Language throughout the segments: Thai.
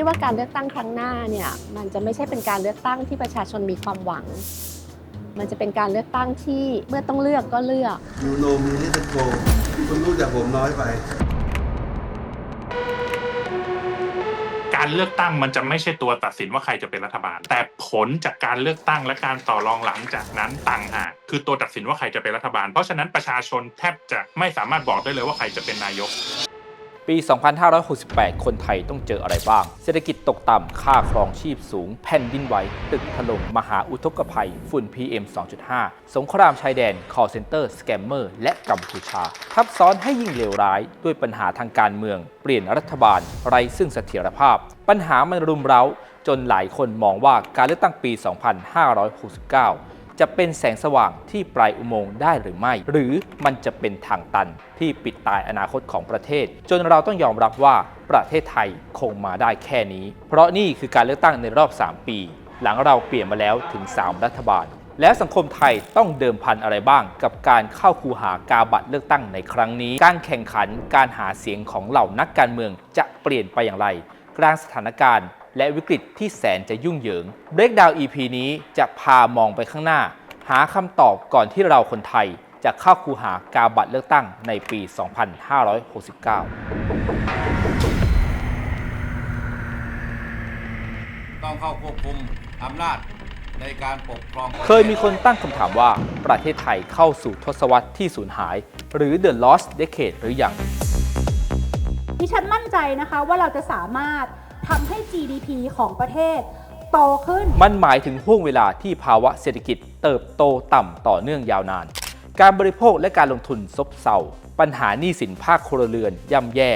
คิดว่าการเลือกตั้งครั้งหน้าเนี่ยมันจะไม่ใช่เป็นการเลือกตั้งที่ประชาชนมีความหวัง มันจะเป็นการเลือกตั้งที่เมื่อต้องเลือกก็เลือก ยูโนมีลิตโกคุณรู้จักผมน้อยไป การเลือกตั้งมันจะไม่ใช่ตัวตัดสินว่าใครจะเป็นรัฐบาล แต่ผลจากการเลือกตั้งและการต่อรองหลังจากนั้นต่างหากคือตัวตัดสินว่าใครจะเป็นรัฐบาล เพราะฉะนั้นประชาชนแทบจะไม่สามารถบอกได้เลยว่าใครจะเป็นนายก ปี 2568 คนไทยต้องเจออะไรบ้าง เศรษฐกิจตกต่ำ ค่าครองชีพสูง แผ่นดินไหว ตึกถล่ม มหาอุทกภัย ฝุ่น PM 2.5 สงครามชายแดน call center สแกมเมอร์และกัมพูชา ทับซ้อนให้ยิ่งเลวร้าย ด้วยปัญหาทางการเมือง เปลี่ยนรัฐบาล ไร้ซึ่งเสถียรภาพ ปัญหามันรุมเร้า จนหลายคนมองว่าการเลือกตั้งปี 2569 จะเป็นแสงสว่างที่ปลายอุโมงค์ได้หรือไม่ หรือมันจะเป็นทางตันที่ปิดตายอนาคตของประเทศ จนเราต้องยอมรับว่าประเทศไทยคงมาได้แค่นี้ เพราะนี่คือการเลือกตั้งในรอบ 3 ปี หลังเราเปลี่ยนมาแล้วถึง 3 รัฐบาล แล้วสังคมไทยต้องเดิมพันอะไรบ้าง กับการเข้าคูหากาบัตรเลือกตั้งในครั้งนี้ การแข่งขันการหาเสียงของเหล่านักการเมืองจะเปลี่ยนไปอย่างไร กลางสถานการณ์ และวิกฤตที่แสนจะยุ่งเหยิง Breakdown EP นี้จะพามองไปข้างหน้า หาคำตอบก่อนที่เราคนไทย จะเข้าคูหากาบัตรเลือกตั้งในปี 2569 ต้องเข้าควบคุมอำนาจในการปกครอง เคยมีคนตั้งคำถามว่าประเทศไทยเข้าสู่ทศวรรษที่สูญหาย หรือ The Lost Decade หรือยังดิฉันมั่นใจนะคะว่าเราจะสามารถ ทำให้ GDP ของประเทศโตขึ้น มันหมายถึงห่วงเวลาที่ภาวะเศรษฐกิจเติบโตต่ำต่อเนื่องยาวนาน การบริโภคและการลงทุนซบเซา ปัญหาหนี้สินภาคครัวเรือนย่ำแย่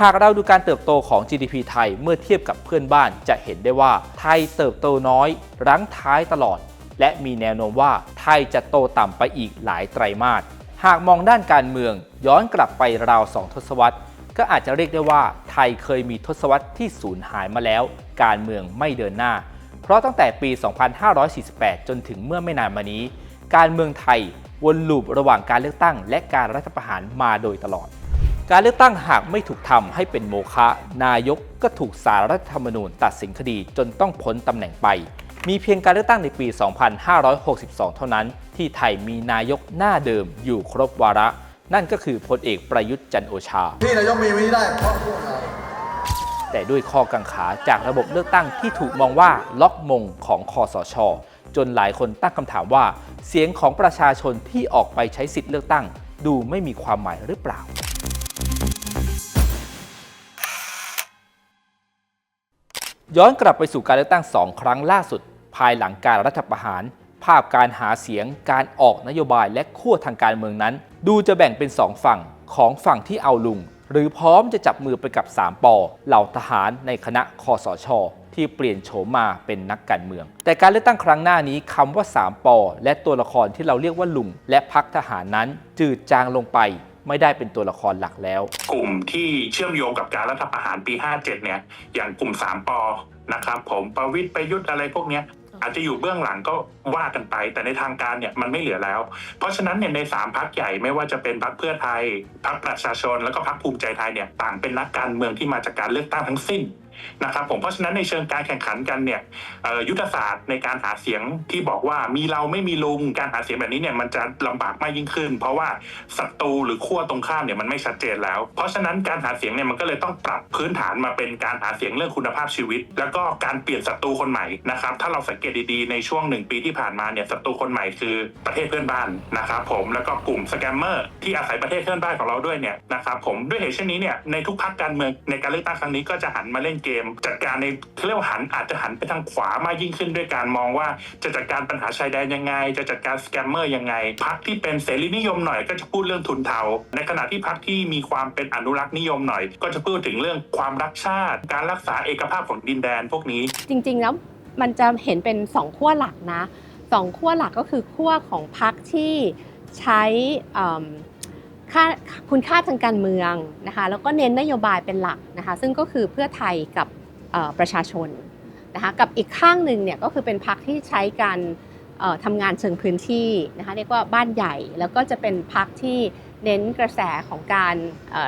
หากเราดูการเติบโตของ GDP ไทยเมื่อเทียบกับเพื่อนบ้านจะเห็นได้ว่า ไทยเติบโตน้อยรั้งท้ายตลอด และมีแนวโน้มว่าไทยจะโตต่ำไปอีกหลายไตรมาส หากมองด้านการเมืองย้อนกลับไปราวสองทศวรรษ ก็อาจจะเรียกได้ว่าไทยเคยมีทศวรรษที่สูญหายมาแล้ว การเมืองไม่เดินหน้า เพราะตั้งแต่ปี 2548 จนถึงเมื่อไม่นานมานี้ การเมืองไทยวนลูประหว่างการเลือกตั้ง และการรัฐประหารมาโดยตลอด การเลือกตั้งหากไม่ถูกทำให้เป็นโมฆะนายกก็ถูกสารรัฐธรรมนูญตัดสินคดีจนต้องพ้นตำแหน่งไป มีเพียงการเลือกตั้งในปี 2562 เท่านั้น ที่ไทยมีนายกหน้าเดิมอยู่ครบวาระ นั่นก็คือพลเอกประยุทธ์จันทร์โอชาพี่นายกมีวันนี้ได้เพราะพวกเราแต่ด้วยข้อกังขาจากระบบเลือกตั้งที่ถูกมองว่าล็อกมงของคอสช จนหลายคนตั้งคำถามว่า เสียงของประชาชนที่ออกไปใช้สิทธิ์เลือกตั้ง ดูไม่มีความหมายหรือเปล่าย้อนกลับไปสู่การเลือกตั้งสองครั้งล่าสุด ภายหลังการรัฐประหาร ภาพการหาเสียง การออกนโยบายและขั้วทางการเมืองนั้น ดูจะแบ่งเป็นสองฝั่งของฝั่งที่เอาลุง หรือพร้อมจะจับมือไปกับ 3ปอเหล่าทหารในคณะคอสชที่เปลี่ยนโฉมมาเป็นนักการเมือง แต่การเลือกตั้งครั้งหน้านี้คำว่า 3ปอและตัวละครที่เราเรียกว่าลุง และพักทหารนั้น จืดจางลงไปไม่ได้เป็นตัวละครหลักแล้ว กลุ่มที่เชื่อมโยงกับการรัฐประหารปี 57 เนี่ย อย่างกลุ่ม 3ปอนะครับผมประวิตรประยุทธ์อะไรพวกเนี้ย อาจจะอยู่เบื้องหลังก็ว่ากันไป แต่ในทางการเนี่ยมันไม่เหลือแล้ว เพราะฉะนั้นเนี่ยในสามพักใหญ่ไม่ว่าจะเป็นพักเพื่อไทยพักประชาชน แล้วก็พักภูมิใจไทยเนี่ยต่างเป็นนักการเมืองที่มาจากการเลือกตั้งทั้งสิ้น นะครับผมเพราะฉะนั้นในเชิงการแข่งขันกันเนี่ยยุทธศาสตร์ในการหาเสียงที่บอกว่ามีเราไม่มีลุงการหาเสียงแบบนี้เนี่ยมันจะลำบากมากยิ่งขึ้น เพราะว่าศัตรูหรือขั้วตรงข้ามเนี่ยมันไม่ชัดเจนแล้ว เพราะฉะนั้นการหาเสียงเนี่ยมันก็เลยต้องปรับพื้นฐานมาเป็นการหาเสียงเรื่องคุณภาพชีวิต แล้วก็การเปลี่ยนศัตรูคนใหม่นะครับถ้าเราสังเกตดีๆในช่วงหนึ่งปีที่ผ่านมาเนี่ยศัตรูคนใหม่คือประเทศเพื่อนบ้านนะครับผมแล้วก็กลุ่มสแกมเมอร์ที่อาศัยประเทศเพื่อนบ้านของเราด้วยเนี่ยนะครับผมด้วยเหตุเช่นนี้เนี่ยในทุกพักการเมืองในการเลือกตั้งครั้งนี้ก็จะหันมาเล่นเกม จัดการในเขาเรียกว่าหันอาจจะหันไปทางขวามากยิ่งขึ้นด้วยการมองว่าจะจัดการปัญหาชายแดนยังไง จะจัดการสแกมเมอร์ยังไงพักที่เป็นเสรีนิยมหน่อยก็จะพูดเรื่องทุนเทา ในขณะที่พักที่มีความเป็นอนุรักษ์นิยมหน่อย ก็จะพูดถึงเรื่องความรักชาติ การรักษาเอกภาพของดินแดนพวกนี้ จริง ๆ แล้วมันจะเห็นเป็นสองขั้วหลักนะสองขั้วหลักก็คือขั้วของพรรคที่ใช้อืม ค่าคุณค่าทางการเมืองนะคะแล้วก็เน้นนโยบายเป็นหลักนะคะซึ่งก็คือเพื่อไทยกับประชาชนนะคะกับอีกข้างหนึ่งเนี่ยก็คือเป็นพรรคที่ใช้การทำงานเชิงพื้นที่นะคะเรียกว่าบ้านใหญ่แล้วก็จะเป็นพรรคที่เน้นกระแสของการ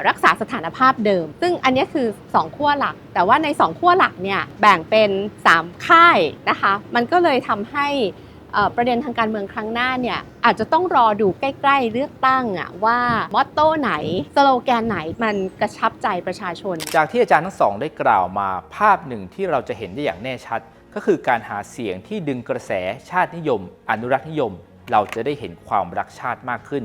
รักษาสถานภาพเดิม ซึ่งอันนี้คือ 2 ขั้วหลัก แต่ว่าใน 2 ขั้วหลักเนี่ยแบ่งเป็น 3 ค่ายนะคะมันก็เลยทำให้ ประเด็นทางการเมืองครั้งหน้าเนี่ยอาจจะต้องรอดูใกล้ๆเลือกตั้งอะว่ามอตโต้ไหน สโลแกนไหนมันกระชับใจประชาชน จากที่อาจารย์ทั้งสองได้กล่าวมาภาพหนึ่งที่เราจะเห็นได้อย่างแน่ชัด ก็คือการหาเสียงที่ดึงกระแสชาตินิยม อนุรักษ์นิยม เราจะได้เห็นความรักชาติมากขึ้น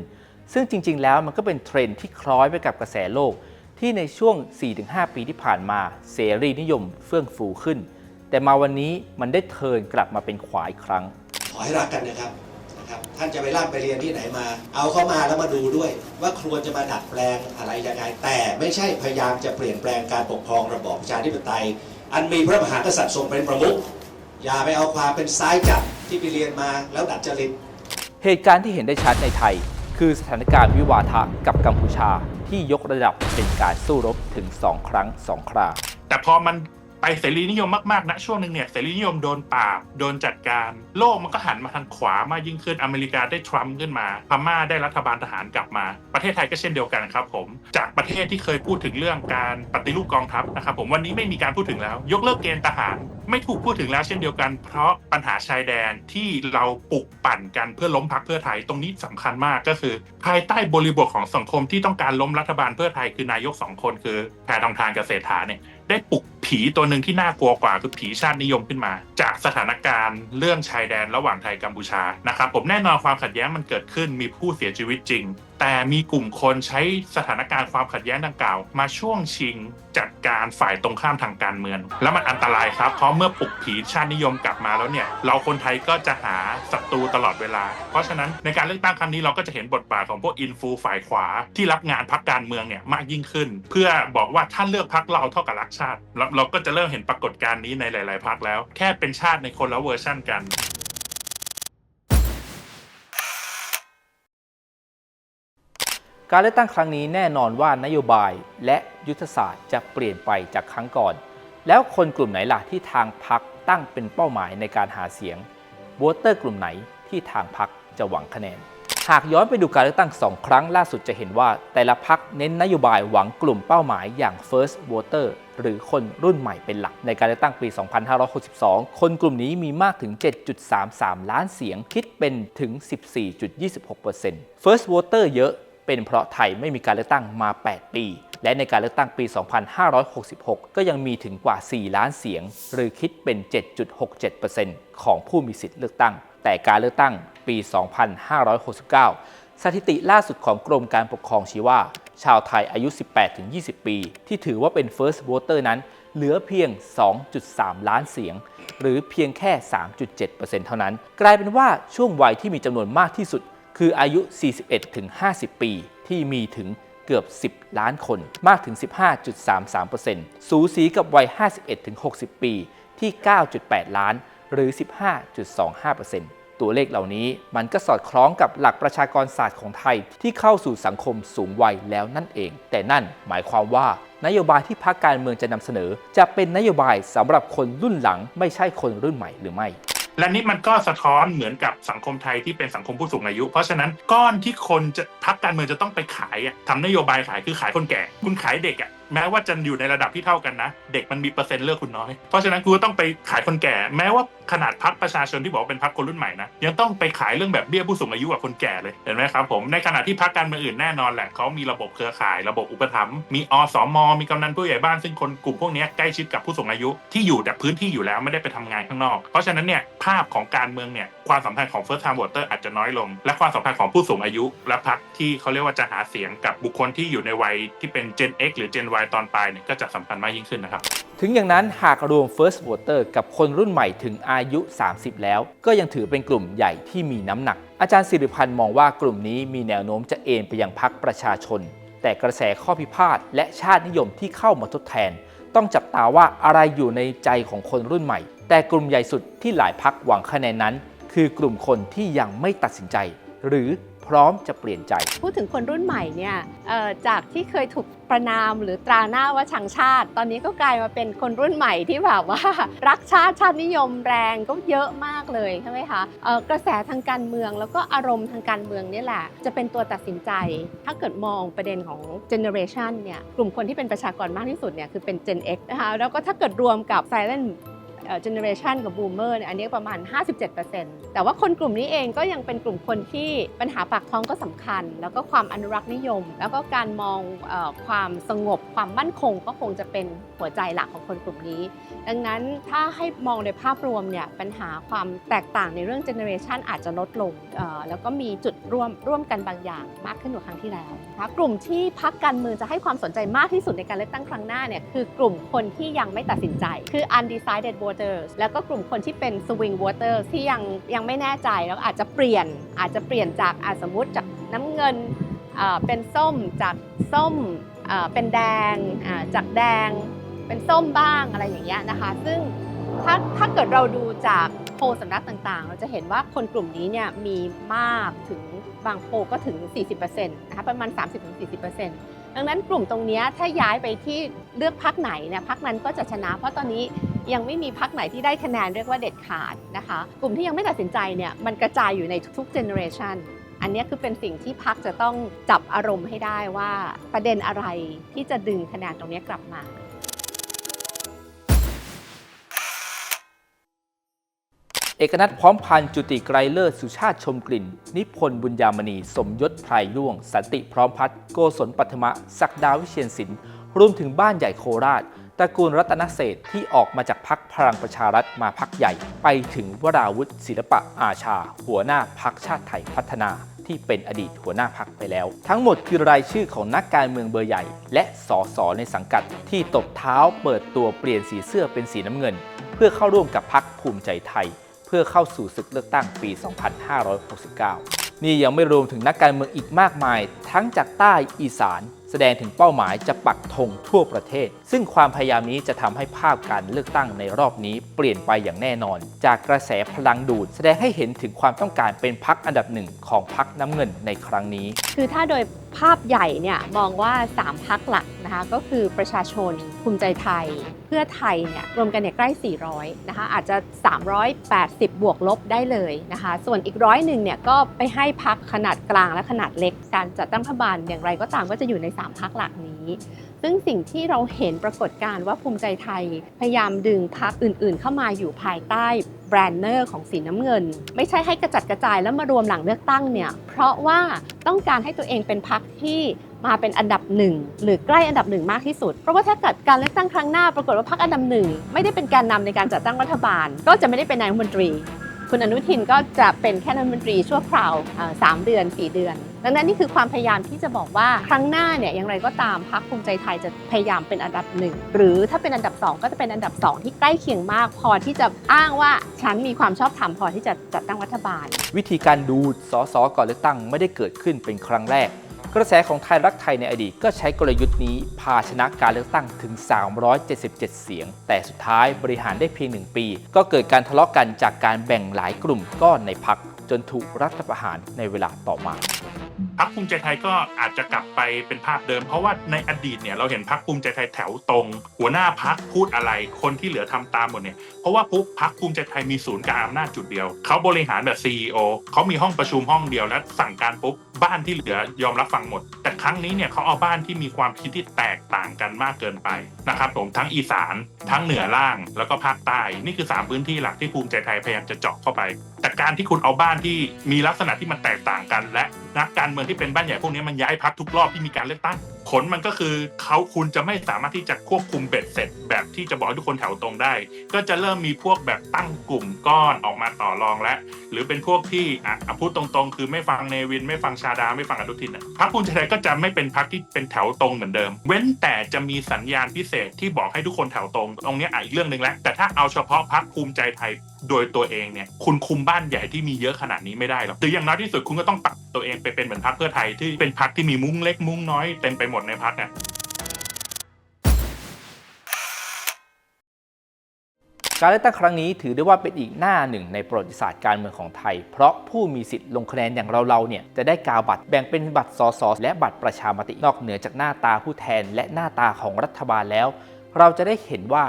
ซึ่งจริง ๆ แล้วมันก็เป็นเทรนด์ที่คล้อยไปกับกระแสโลก ที่ในช่วง 4-5 ปีที่ผ่านมา เสรีนิยมเฟื่องฟูขึ้น แต่มาวันนี้มันได้เทินกลับมาเป็นขวาอีกครั้ง ขอให้รักกันนะครับนะครับ ท่านจะไปร่ำไปเรียนที่ไหนมา เอาเข้ามาแล้วมาดูด้วย ว่าควรจะมาดัดแปลงอะไรยังไง แต่ไม่ใช่พยายามจะเปลี่ยนแปลงการปกครองระบอบประชาธิปไตย อันมีพระมหากษัตริย์ทรงเป็นประมุขอย่าไปเอาความเป็นซ้ายจัดที่ไปเรียนมาแล้วดัดจริตเหตุการณ์ที่เห็นได้ชัดในไทย คือสถานการณ์วิวาทะกับกัมพูชาที่ยกระดับเป็นการสู้รบถึง 2 ครั้ง 2 คราแต่พอมัน ไปเสรีนิยมมากๆนะช่วงหนึ่งเนี่ยเสรีนิยมโดนปราบโดนจัดการ โลกมันก็หันมาทางขวามากยิ่งขึ้นอเมริกาได้ทรัมป์ขึ้นมาพม่าได้รัฐบาลทหารกลับมา ประเทศไทยก็เช่นเดียวกันครับผมจากประเทศที่เคยพูดถึงเรื่องการปฏิรูปกองทัพนะครับผมวันนี้ไม่มีการพูดถึงแล้ว ยกเลิกเกณฑ์ทหาร ไม่ถูกพูดถึงแล้วเช่นเดียวกัน เพราะปัญหาชายแดนที่เราปลุกปั่นกันเพื่อล้มพักเพื่อไทยตรงนี้สำคัญมากก็คือ ภายใต้บริบทของสังคมที่ต้องการล้มรัฐบาลเพื่อไทยคือนายกสองคนคือแพทองทานกับเศรษฐาเนี่ยได้ปลุก ผีตัวหนึ่งที่น่ากลัวกว่าคือผีชาตินิยมขึ้นมา จากสถานการณ์เรื่องชายแดนระหว่างไทยกัมพูชานะครับผมแน่นอนความขัดแย้งมันเกิดขึ้นมีผู้เสียชีวิตจริง แต่มีกลุ่มคนใช้สถานการณ์ความขัดแย้งดังกล่าว มาช่วงชิงจัดการฝ่ายตรงข้ามทางการเมือง แล้วมันอันตรายครับ เพราะเมื่อปลุกผีชาตินิยมกลับมาแล้วเนี่ย เราคนไทยก็จะหาศัตรูตลอดเวลา เพราะฉะนั้นในการเลือกตั้งครั้งนี้เราก็จะเห็นบทบาทของพวกอินฟูฝ่ายขวาที่รับงานพักการเมืองเนี่ยมากยิ่งขึ้น เพื่อบอกว่าถ้านเลือกพักเราเท่ากับรักชาติเราเราก็จะเริ่มเห็นปรากฏการณ์นี้ในหลาย ๆพักแล้ว แค่เป็นชาติในคนละเวอร์ชั่นกัน การเลือกตั้งครั้งนี้แน่นอนว่านโยบายและยุทธศาสตร์จะเปลี่ยนไปจากครั้งก่อน แล้วคนกลุ่มไหนล่ะที่ทางพักตั้งเป็นเป้าหมายในการหาเสียงโวเตอร์กลุ่มไหนที่ทางพักจะหวังคะแนน หากย้อนไปดูการเลือกตั้งสองครั้งล่าสุดจะเห็นว่า แต่ละพักเน้นนโยบายหวังกลุ่มเป้าหมายอย่าง first voter หรือคนรุ่นใหม่เป็นหลัก ในการเลือกตั้งปี 2562 คนกลุ่มนี้มีมากถึง 7.33 ล้านเสียง คิดเป็นถึง 14.26% first voter เยอะ เป็นเพราะไทยไม่มีการเลือกตั้งมา 8 ปี และในการเลือกตั้งปี 2566 ก็ยังมีถึงกว่า 4 ล้านเสียง หรือคิดเป็น 7.67%ของผู้มีสิทธิ์เลือกตั้ง แต่การเลือกตั้งปี 2569 สถิติล่าสุดของกรมการปกครองชี้ว่า ชาวไทยอายุ 18-20 ปี ที่ถือว่าเป็น first voter นั้นเหลือเพียง 2.3 ล้านเสียง หรือเพียงแค่ 3.7%เท่านั้น กลายเป็นว่าช่วงวัยที่มีจำนวนมากที่สุด คืออายุ 41-50 ปี ที่มีถึงเกือบ 10 ล้านคน มากถึง 15.33%สูสีกับวัย 51-60 ปี ที่ 9.8 ล้าน หรือ 15.25%ตัวเลขเหล่านี้มันก็สอดคล้องกับหลักประชากรศาสตร์ของไทยที่เข้าสู่สังคมสูงวัยแล้วนั่นเอง แต่นั่นหมายความว่า นโยบายที่พรรคการเมืองจะนำเสนอ จะเป็นนโยบายสำหรับคนรุ่นหลังไม่ใช่คนรุ่นใหม่หรือไม่ และนี่มันก็สะท้อนเหมือนกับสังคมไทยที่เป็นสังคมผู้สูงอายุ เพราะฉะนั้นก้อนที่คนจะพักการเมืองจะต้องไปขายอะทำนโยบายขายคือขายคนแก่ คุณขายเด็กอะ แม้ว่าจะอยู่ในระดับที่เท่ากันนะ เด็กมันมีเปอร์เซ็นต์เลือกคุณน้อย เพราะฉะนั้นคุณก็ต้องไปขายคนแก่ แม้ว่าขนาดพักประชาชนที่บอกว่าเป็นพักคนรุ่นใหม่นะยังต้องไปขายเรื่องแบบเบี้ยผู้สูงอายุกับคนแก่เลยเห็นไหมครับผมในขณะที่พักการเมืองอื่นแน่นอนแหละเขามีระบบเครือข่ายระบบอุปถัมภ์มีอสมมีกำนันผู้ใหญ่บ้านซึ่งคนกลุ่มพวกนี้ใกล้ชิดกับผู้สูงอายุที่อยู่แต่พื้นที่อยู่แล้วไม่ได้ไปทำงานข้างนอก เพราะฉะนั้นเนี่ยภาพของการเมืองเนี่ยความสัมพันธ์ของ first time voter อาจจะน้อยลง และความสัมพันธ์ของผู้สูงอายุ และพรรคที่เขาเรียกว่าจะหาเสียงกับบุคคลที่อยู่ในวัยที่เป็น Gen X หรือ Gen Y ตอนปลายเนี่ยก็จะสำคัญมากยิ่งขึ้นนะครับ ถึงอย่างนั้นหากรวม First Voter กับคนรุ่นใหม่ถึงอายุ 30 แล้ว ก็ยังถือเป็นกลุ่มใหญ่ที่มีน้ำหนัก อาจารย์สิริพันธ์มองว่ากลุ่มนี้มีแนวโน้มจะเอ็นไปยังพรรคประชาชน แต่กระแสข้อพิพาทและชาตินิยมที่เข้ามาทดแทน ต้องจับตาว่าอะไรอยู่ในใจของคนรุ่นใหม่ แต่กลุ่มใหญ่สุดที่หลายพรรคหวังคะแนนนั้น คือกลุ่มคนที่ยังไม่ตัดสินใจ หรือ ร้อมจะเปลี่ยนใจ พูดถึงคนรุ่นใหม่เนี่ยจากที่เคยถูกประนามหรือตราหน้าว่าชังชาติ ตอนนี้ก็กลายมาเป็นคนรุ่นใหม่ที่แบบว่า รักชาติชาตินิยมแรงก็เยอะมากเลยใช่ไหมคะกระแสทางการเมืองแล้วก็อารมณ์ทางการเมืองนี่แหละ จะเป็นตัวตัดสินใจ ถ้าเกิดมองประเด็นของ generation เนี่ยกลุ่มคนที่เป็นประชากรมากที่สุดเนี่ยคือเป็น Gen X นะคะแล้วก็ถ้าเกิดรวมกับ silent เจเนอเรชันกับบูมเมอร์เนี่ยอันนี้ประมาณ 57%แต่ว่าคนกลุ่มนี้เองก็ยังเป็นกลุ่มคนที่ปัญหาปากท้องก็สำคัญ แล้วก็ความอนุรักษ์นิยม แล้วก็การมองอความสงบความมั่นคงก็คงจะเป็นหัวใจหลักของคนกลุ่มนี้ ดังนั้นถ้าให้มองในภาพรวมเนี่ยปัญหาความแตกต่างในเรื่องเจเนอเรชันอาจจะลดลงแล้วก็มีจุดร่วมร่วมกันบางอย่างมากขึ้นกว่าครั้งที่แล้วนะคะกลุ่มที่พักการเมืองจะให้ความสนใจมากที่สุดในการเลือกตั้งครั้งหน้าเนี่ยคือกลุ่มคนที่ยังไม่ตัดสินใจ คือ undecided voters แล้วก็กลุ่มคนที่เป็น swing voters ที่ยังยังไม่แน่ใจแล้วอาจจะเปลี่ยนอาจจะเปลี่ยนจากอาสมมติจากน้ำเงินเป็นส้มจากส้มเป็นแดงจากแดงเป็นส้มบ้างอะไรอย่างเงี้ยนะคะ ซึ่งถ้าถ้าเกิดเราดูจากโพลสำนักต่างๆ เราจะเห็นว่าคนกลุ่มนี้เนี่ยมีมากถึงบางโพลก็ถึง 40%นะคะประมาณ 30-40%ดังนั้นกลุ่มตรงนี้ถ้าย้ายไปที่เลือกพักไหนเนี่ยพักนั้นก็จะชนะ เพราะตอนนี้ ยังไม่มีพักไหนที่ได้คะแนนเรียกว่าเด็ดขาดนะคะ กลุ่มที่ยังไม่ตัดสินใจเนี่ยมันกระจายอยู่ในทุกๆ generation อันนี้คือเป็นสิ่งที่พักจะต้องจับอารมณ์ให้ได้ว่าประเด็นอะไรที่จะดึงคะแนนตรงนี้กลับมาเอกนัทพร้อมพันจุติไกรเลิศสุชาติชมกลิ่น นิพนธ์บุญยามณี สมยศไพรล่วง สันติพร้อมพัฒน์โกศลปัทมะ ศักดาวิเชียนศิลป์รวมถึงบ้านใหญ่โคราช ระกูลรัตนเศษที่ออกมาจากพักพลังประชารัฐมาพักใหญ่ ไปถึงวราวุฒิศิลปะอาชา หัวหน้าพักชาติไทยพัฒนาที่เป็นอดีตหัวหน้าพักไปแล้ว ทั้งหมดคือรายชื่อของนักการเมืองเบอร์ใหญ่ และสสในสังกัดที่ตบเท้าเปิดตัวเปลี่ยนสีเสื้อเป็นสีน้ำเงิน เพื่อเข้าร่วมกับพักภูมิใจไทย เพื่อเข้าสู่ศึกเลือกตั้งปี 2569 นี่ยังไม่รวมถึงนักการเมืองอีกมากมาย ทั้งจากใต้อีสาน แสดงถึงเป้าหมายจะปักธงทั่วประเทศ ซึ่งความพยายามนี้จะทำให้ภาพการเลือกตั้งในรอบนี้เปลี่ยนไปอย่างแน่นอน จากกระแสพลังดูด แสดงให้เห็นถึงความต้องการเป็นพักอันดับหนึ่งของพักน้ำเงินในครั้งนี้ คือถ้าโดยภาพใหญ่เนี่ยมองว่า 3พักหลักนะคะก็คือประชาชนภูมิใจไทย เพื่อไทยเนี่ยรวมกันเนี่ยใกล้ 400 นะคะอาจจะ 380 บวกลบได้เลยนะคะส่วนอีกร้อยหนึ่งเนี่ยก็ไปให้พักขนาดกลางและขนาดเล็ก การจัดตั้งรัฐบาลอย่างไรก็ตามก็จะอยู่ใน 3พักหลักนี้ ซึ่งสิ่งที่เราเห็นปรากฏการณ์ว่าภูมิใจไทย พยายามดึงพักอื่น ๆ เข้ามาอยู่ภายใต้แบรนเนอร์ของสีน้ำเงิน ไม่ใช่ให้กระจัดกระจายแล้วมารวมหลังเลือกตั้งเนี่ยเพราะว่าต้องการให้ตัวเองเป็นพักที่มาเป็นอันดับหนึ่งหรือใกล้อันดับหนึ่งมากที่สุด เพราะว่าถ้าเกิดการเลือกตั้งครั้งหน้าปรากฏว่าพักอันดับหนึ่งไม่ได้เป็นแการนำในการจัดตั้งรัฐบาล ก็จะไม่ได้เป็นนายกรัฐมนตรี คุณอนุทินก็จะเป็นแค่นายกรัฐมนตรีชั่วคราวสามเดือน 4 เดือน ดังนั้นนี่คือความพยายามที่จะบอกว่าครั้งหน้าเนี่ยอย่างไรก็ตามพรรคภูมิใจไทยจะพยายามเป็นอันดับหนึ่งหรือถ้าเป็นอันดับสองก็จะเป็นอันดับสองที่ใกล้เคียงมาก พอที่จะอ้างว่าฉันมีความชอบธรรมพอที่จะจัดตั้งรัฐบาล วิธีการดูดสสก่อนเลือกตั้งไม่ได้เกิดขึ้นเป็นครั้งแรก กระแสของไทยรักไทยในอดีตก็ใช้กลยุทธ์นี้พาชนะการเลือกตั้งถึง 377 เสียง แต่สุดท้ายบริหารได้เพียงหนึ่งปี ก็เกิดการทะเลาะกันจากการแบ่งหลายกลุ่มก้อนในพักจนถูกรัฐประหารในเวลาต่อมา พักภูมิใจไทยก็อาจจะกลับไปเป็นภาพเดิม เพราะว่าในอดีตเนี่ยเราเห็นพักภูมิใจไทยแถวตรง หัวหน้าพักพูดอะไรคนที่เหลือทำตามหมดเนี่ยเพราะว่าปุ๊บพักภูมิใจไทยมีศูนย์กลางอำนาจจุดเดียวเขาบริหารแบบ CEO เขามีห้องประชุมห้องเดียวและสั่งการปุ๊บบ้านที่เหลือยอมรับฟังหมด แต่ครั้งนี้เนี่ยเขาเอาบ้านที่มีความคิดที่แตกต่างกันมากเกินไปนะครับผมทั้งอีสานทั้งเหนือล่างแล้วก็ภาคใต้นี่คือสามพื้นที่หลักที่ภูมิใจไทยพยายามจะเจาะเข้าไป แต่การที่คุณเอาบ้านที่มีลักษณะที่มันแตกต่างกัน และนักการเมืองที่เป็นบ้านใหญ่พวกนี้มันย้ายพักทุกรอบที่มีการเลือกตั้ง ผลมันก็คือเขาคุณจะไม่สามารถที่จะควบคุมเบ็ดเสร็จ แบบที่จะบอกให้ทุกคนแถวตรงได้ ก็จะเริ่มมีพวกแบบตั้งกลุ่มก้อนออกมาต่อรองและหรือเป็นพวกที่อะพูดตรงๆ คือไม่ฟังเนวิน ไม่ฟังชาดาไม่ฟังอนุทินอะพรรคภูมิใจไทยก็จะไม่เป็นพรรคที่เป็นแถวตรงเหมือนเดิม เว้นแต่จะมีสัญญาณพิเศษที่บอกให้ทุกคนแถวตรง ตรงนี้อะอีกเรื่องหนึ่งแล้วแต่ถ้าเอาเฉพาะพรรคภูมิใจไทยโดยตัวเองเนี่ยคุณคุมบ้านใหญ่ที่มีเยอะขนาดนี้ไม่ได้หรอกหรืออย่างน้อยที่สุดคุณก็ต้องปรับตัวเองไปเป็นเหมือนพรรคเพื่อไทยที่เป็นพรรคที่มีมุ้งเล็กมุ้งน้อยเต็มไปหมดในพรรคเนี่ยการเลือกตั้งครั้งนี้ถือได้ว่าเป็นอีกหน้าหนึ่งในประวัติศาสตร์การเมืองของไทย เพราะผู้มีสิทธิ์ลงคะแนนอย่างเราๆเนี่ยจะได้กาวบัตรแบ่งเป็นบัตรสสและบัตรประชามตินอกเหนือจากหน้าตาผู้แทนและหน้าตาของรัฐบาลแล้ว เราจะได้เห็นว่า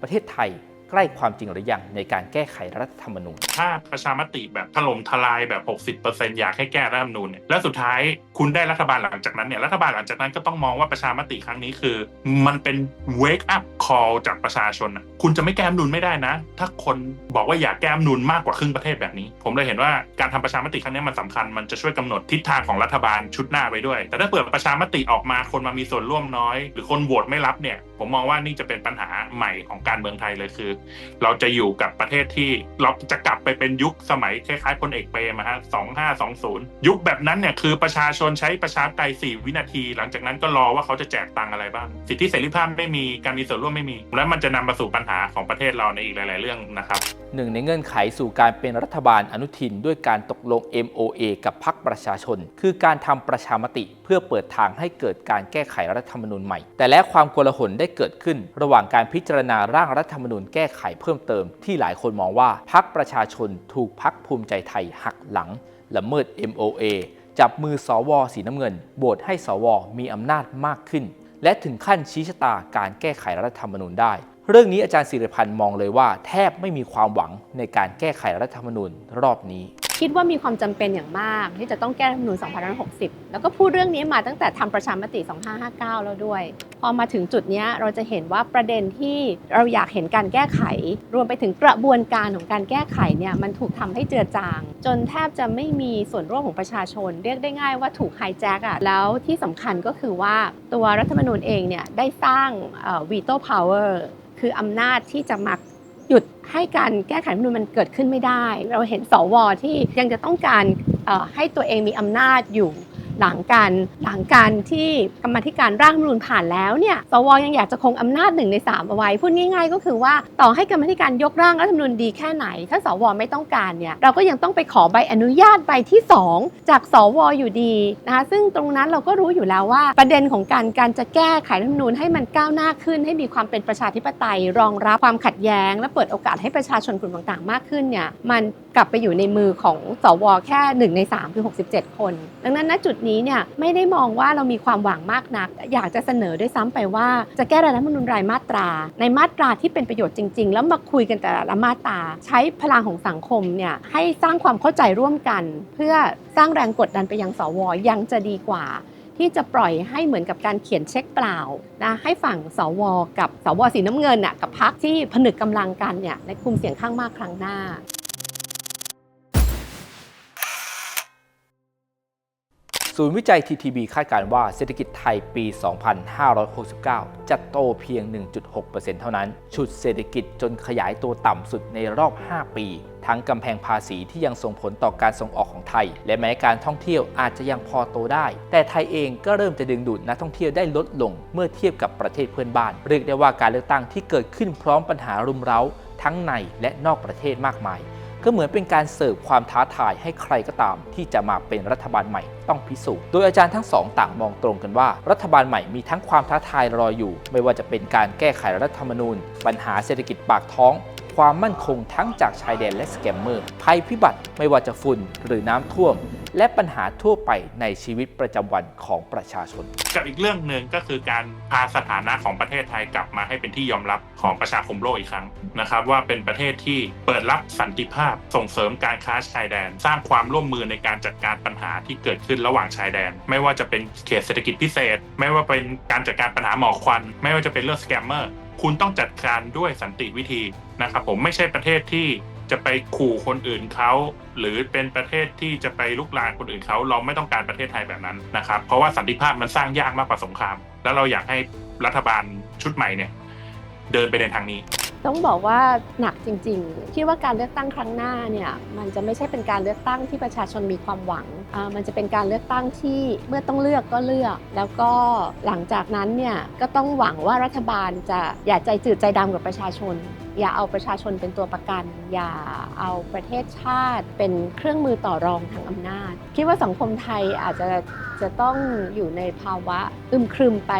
ประเทศไทย ใกล้ความจริงหรือยังในการแก้ไขรัฐธรรมนูญ ถ้าประชามติแบบถล่มทลายแบบ 60%อยากให้แก้รัฐธรรมนูญเนี่ยแล้วสุดท้ายคุณได้รัฐบาลหลังจากนั้นเนี่ยรัฐบาลหลังจากนั้นก็ต้องมองว่าประชามติครั้งนี้คือ มันเป็น wake up call จากประชาชนคุณจะไม่แก้รัฐธรรมนูญไม่ได้นะ ถ้าคนบอกว่าอยากแก้รัฐธรรมนูญมากกว่าครึ่งประเทศแบบนี้ ผมเลยเห็นว่าการทำประชามติครั้งนี้มันสำคัญมันจะช่วยกำหนดทิศทางของรัฐบาลชุดหน้าไปด้วย แต่ถ้าเปิดประชามติออกมาคนมามีส่วนร่วมน้อย หรือคนโหวตไม่รับเนี่ย ผมมองว่านี่จะเป็นปัญหาใหม่ของการเมืองไทยเลยคือ เราจะอยู่กับประเทศที่เราจะกลับไปเป็นยุคสมัยคล้ายๆพลเอกเปรมฮะสองห้าสองศูนย์ยุคแบบนั้นเนี่ยคือประชาชนใช้ประชาธิปไตยสี่วินาที หลังจากนั้นก็รอว่าเขาจะแจกตังอะไรบ้าง สิทธิเสรีภาพไม่มีการมีส่วนร่วมไม่มี และมันจะนำมาสู่ปัญหาของประเทศเราในอีกหลาย ๆ เรื่องนะครับ หนึ่งในเงื่อนไขสู่การเป็นรัฐบาลอนุทิน ด้วยการตกลง MOA กับพรรคประชาชน คือการทำประชามติเพื่อเปิดทางให้เกิดการแก้ไขรัฐธรรมนูญใหม่ แต่และความโกลาหลได้เกิดขึ้น ระหว่างการพิจารณาร่างรัฐธรรมนูญแก้ไขเพิ่มเติม ที่หลายคนมองว่าพรรคประชาชนถูกพรรคภูมิใจไทยหักหลังละเมิด MOA จับมือสวสีน้ำเงินโหวตให้สวมีอำนาจมากขึ้น และถึงขั้นชี้ชะตาการแก้ไขรัฐธรรมนูญได้ เรื่องนี้อาจารย์ศิริพันธ์มองเลยว่า แทบไม่มีความหวังในการแก้ไขรัฐธรรมนูญรอบนี้ คิดว่ามีความจำเป็นอย่างมาก ที่จะต้องแก้รัฐธรรมนูญ2560 แล้วก็พูดเรื่องนี้มาตั้งแต่ทำประชามติ 2559 แล้วด้วย พอมาถึงจุดนี้เราจะเห็นว่าประเด็นที่เราอยากเห็นการแก้ไข รวมไปถึงกระบวนการของการแก้ไขเนี่ยมันถูกทำให้เจือจาง จนแทบจะไม่มีส่วนร่วมของประชาชน เรียกได้ง่ายว่าถูกไฮแจ็คอะแล้วที่สำคัญก็คือว่าตัวรัฐธรรมนูญเองเนี่ยได้สร้างวีโต้พาวเวอร์ คืออำนาจที่จะมาหยุดให้การแก้ไขรัฐธรรมนูญมันเกิดขึ้นไม่ได้ เราเห็นสวที่ยังจะต้องการให้ตัวเองมีอำนาจอยู่ หลังการหลังการที่กรรมธิการร่างรัฐธรรมนูญผ่านแล้วเนี่ยสวยังอยากจะคงอำนาจหนึ่งในสามเอาไว้พูดง่าย ๆ ก็คือว่าต่อให้กรรมธิการยกร่างรัฐธรรมนูญดีแค่ไหน ถ้าสวไม่ต้องการเนี่ยเราก็ยังต้องไปขอใบอนุญาตใบที่ 2 จากสวอยู่ดีนะคะซึ่งตรงนั้นเราก็รู้อยู่แล้วว่า ประเด็นของการการจะแก้ไขรัฐธรรมนูญให้มันก้าวหน้าขึ้น ให้มีความเป็นประชาธิปไตย รองรับความขัดแย้ง และเปิดโอกาสให้ประชาชนกลุ่มต่างๆ มากขึ้นเนี่ยมัน กลับไปอยู่ในมือของสวแค่ 1 ใน 3 คือ 67 คน ดังนั้นณจุดนี้เนี่ยไม่ได้มองว่าเรามีความหวังมากนัก อยากจะเสนอด้วยซ้ำไปว่า จะแก้รัฐธรรมนูญรายมาตรา ในมาตราที่เป็นประโยชน์จริง ๆ แล้วมาคุยกันแต่ละมาตรา ใช้พลังของสังคมเนี่ยให้สร้างความเข้าใจร่วมกัน เพื่อสร้างแรงกดดันไปยังสวยังจะดีกว่าที่จะปล่อยให้เหมือนกับการเขียนเช็คเปล่านะให้ฝั่งสว กับสวสีน้ำเงินน่ะกับพักที่ผนึกกำลังกันเนี่ยในกลุ่มเสียงข้างมากครั้งหน้า ศูนย์วิจัย TTB คาดการณ์ว่าเศรษฐกิจไทยปี 2569 จะโตเพียง 1.6%เท่านั้นฉุดเศรษฐกิจจนขยายตัวต่ำสุดในรอบ 5 ปี ทั้งกำแพงภาษีที่ยังส่งผลต่อการส่งออกของไทย และแม้การท่องเที่ยวอาจจะยังพอโตได้ แต่ไทยเองก็เริ่มจะดึงดูดนักท่องเที่ยวได้ลดลง เมื่อเทียบกับประเทศเพื่อนบ้าน เรียกได้ว่าการเลือกตั้งที่เกิดขึ้นพร้อมปัญหารุมเร้า ทั้งในและนอกประเทศมากมาย ก็เหมือนเป็นการเสิร์ฟความท้าทายให้ใครก็ตาม ที่จะมาเป็นรัฐบาลใหม่ต้องพิสูจน์ โดยอาจารย์ทั้งสองต่างมองตรงกันว่า รัฐบาลใหม่มีทั้งความท้าทายรออยู่ ไม่ว่าจะเป็นการแก้ไขรัฐธรรมนูญ ปัญหาเศรษฐกิจปากท้องความมั่นคงทั้งจากชายแดนและสแกมเมอร์ ภัยพิบัติไม่ว่าจะฝุ่นหรือน้ำท่วม และปัญหาทั่วไปในชีวิตประจำวันของประชาชน กับอีกเรื่องหนึ่งก็คือการพาสถานะของประเทศไทยกลับมาให้เป็นที่ยอมรับของประชาคมโลกอีกครั้งนะครับว่าเป็นประเทศที่เปิดรับสันติภาพ ส่งเสริมการค้าชายแดน สร้างความร่วมมือในการจัดการปัญหาที่เกิดขึ้นระหว่างชายแดน ไม่ว่าจะเป็นเขตเศรษฐกิจพิเศษ ไม่ว่าเป็นการจัดการปัญหาหมอกควัน ไม่ว่าจะเป็นเรื่องสแกมเมอร์คุณต้องจัดการด้วยสันติวิธีนะครับผมไม่ใช่ประเทศที่ จะไปขู่คนอื่นเขาหรือเป็นประเทศที่จะไปลุกลานคนอื่นเขาเราไม่ต้องการประเทศไทยแบบนั้นนะครับ เพราะว่าสันติภาพมันสร้างยากมากกว่าสงคราม แล้วเราอยากให้รัฐบาลชุดใหม่เนี่ยเดินไปในทางนี้ ต้องบอกว่าหนักจริงๆ คิดว่าการเลือกตั้งครั้งหน้าเนี่ยมันจะไม่ใช่เป็นการเลือกตั้งที่ประชาชนมีความหวัง มันจะเป็นการเลือกตั้งที่เมื่อต้องเลือกก็เลือก แล้วก็หลังจากนั้นเนี่ยก็ต้องหวังว่ารัฐบาลจะอย่าใจจืดใจดำกับประชาชน อย่าเอาประชาชนเป็นตัวประกัน อย่าเอาประเทศชาติเป็นเครื่องมือต่อรองทางอำนาจ คิดว่าสังคมไทยอาจจะ จะต้องอยู่ในภาวะอึมครึมไป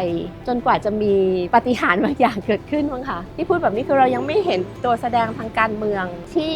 จนกว่าจะมีปฏิหารบางอย่างเกิดขึ้นมั้งคะที่พูดแบบนี้คือเรายังไม่เห็นตัวแสดงทางการเมือง ที่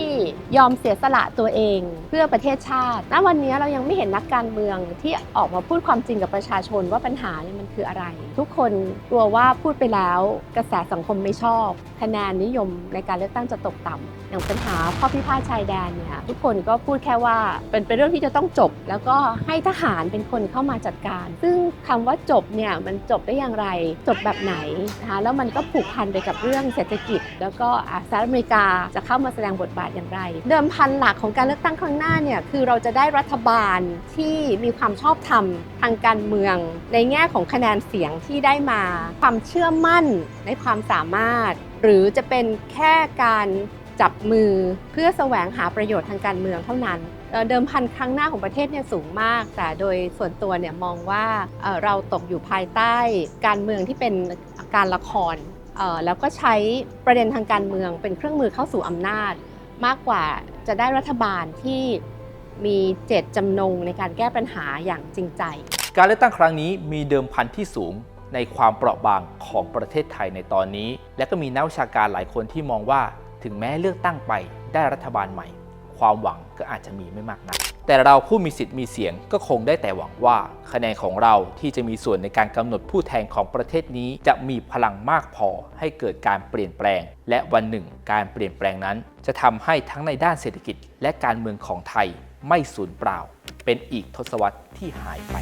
ยอมเสียสละตัวเอง เพื่อประเทศชาติณวันนี้เรายังไม่เห็นนักการเมืองที่ออกมาพูดความจริงกับประชาชนว่าปัญหาเนี่ยมันคืออะไร ทุกคนกลัวว่าพูดไปแล้วกระแสสังคมไม่ชอบ คะแนนนิยมในการเลือกตั้งจะตกต่ำอย่างปัญหาข้อพิพาทชายแดนเนี่ยทุกคนก็พูดแค่ว่าเป็นเป็นเรื่องที่จะต้องจบ แล้วก็ให้ทหารเป็นคนเข้ามาจัดการ ซึ่งคำว่าจบเนี่ยมันจบได้อย่างไร จบแบบไหนนะคะแล้วมันก็ผูกพันไปกับเรื่องเศรษฐกิจ แล้วก็สหรัฐอเมริกาจะเข้ามาแสดงบทบาทอย่างไร เดิมพันหลักของการเลือกตั้งครั้งหน้าเนี่ยคือเราจะได้รัฐบาลที่มีความชอบธรรมทางการเมือง ในแง่ของคะแนนเสียงที่ได้มา ความเชื่อมั่นในความสามารถ หรือจะเป็นแค่การ จับมือเพื่อแสวงหาประโยชน์ทางการเมืองเท่านั้น เดิมพันครั้งหน้าของประเทศเนี่ยสูงมาก แต่โดยส่วนตัวเนี่ยมองว่าเราตกอยู่ภายใต้การเมืองที่เป็นการละครแล้วก็ใช้ประเด็นทางการเมืองเป็นเครื่องมือเข้าสู่อำนาจ มากกว่าจะได้รัฐบาลที่มีเจตจำนงในการแก้ปัญหาอย่างจริงใจ การเลือกตั้งครั้งนี้มีเดิมพันที่สูงในความเปราะบางของประเทศไทยในตอนนี้ และก็มีนักวิชาการหลายคนที่มองว่า ถึงแม้เลือกตั้งไปได้รัฐบาลใหม่ ความหวังก็อาจจะมีไม่มากนัก แต่เราผู้มีสิทธิ์มีเสียงก็คงได้แต่หวังว่า คะแนนของเราที่จะมีส่วนในการกำหนดผู้แทนของประเทศนี้ จะมีพลังมากพอให้เกิดการเปลี่ยนแปลง และวันหนึ่ง การเปลี่ยนแปลงนั้น จะทำให้ทั้งในด้านเศรษฐกิจ และการเมืองของไทยไม่สูญเปล่า เป็นอีกทศวรรษที่หายไป